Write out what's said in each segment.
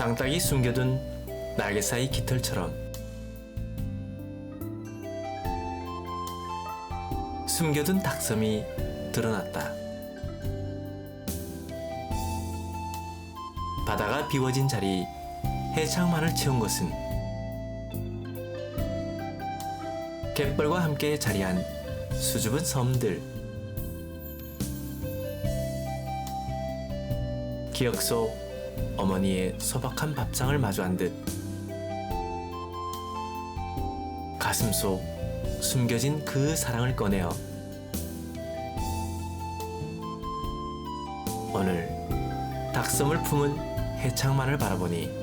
장딱이 숨겨둔 날개 사이 깃털처럼 숨겨둔 닭섬이 드러났다. 바다가 비워진 자리 해창만을 채운 것은 갯벌과 함께 자리한 수줍은 섬들 기억 속 어머니의 소박한 밥상을 마주한 듯 가슴 속 숨겨진 그 사랑을 꺼내어 오늘 닭섬을 품은 해창만을 바라보니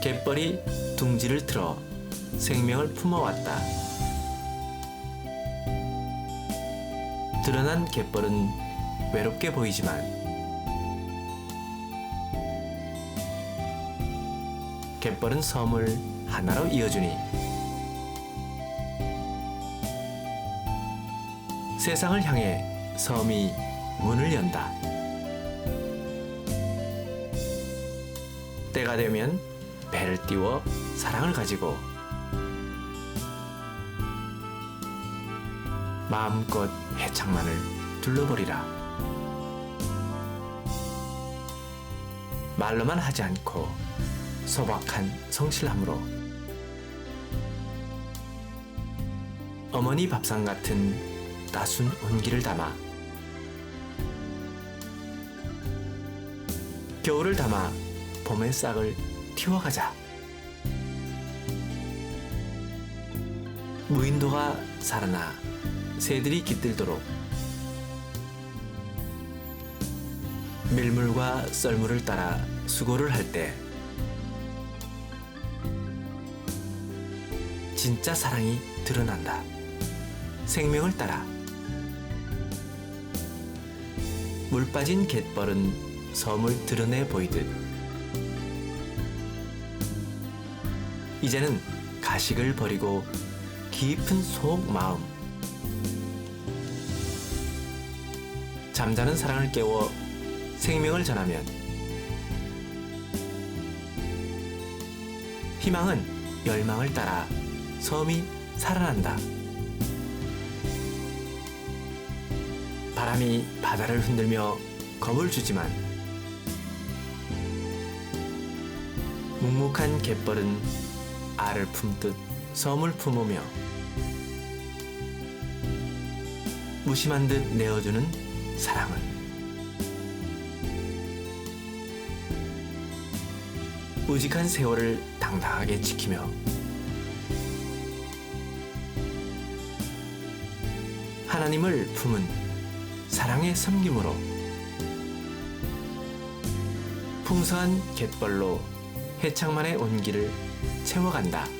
갯벌이 둥지를 틀어 생명을 품어왔다. 드러난 갯벌은 외롭게 보이지만 갯벌은 섬을 하나로 이어주니 세상을 향해 섬이 문을 연다. 때가 되면 배를 띄워 사랑을 가지고 마음껏 해창만을 둘러버리라. 말로만 하지 않고 소박한 성실함으로 어머니 밥상 같은 따순 온기를 담아 겨울을 담아 봄의 싹을 틔워가자. 무인도가 살아나 새들이 깃들도록 밀물과 썰물을 따라 수고를 할때 진짜 사랑이 드러난다. 생명을 따라. 물 빠진 갯벌은 섬을 드러내 보이듯. 이제는 가식을 버리고 깊은 속 마음. 잠자는 사랑을 깨워 생명을 전하면 희망은 열망을 따라 섬이 살아난다. 바람이 바다를 흔들며 겁을 주지만 묵묵한 갯벌은 알을 품듯 섬을 품으며 무심한 듯 내어주는 사랑은 우직한 세월을 당당하게 지키며 하나님을 품은 사랑의 섬김으로 풍성한 갯벌로 해창만의 온기를 채워간다.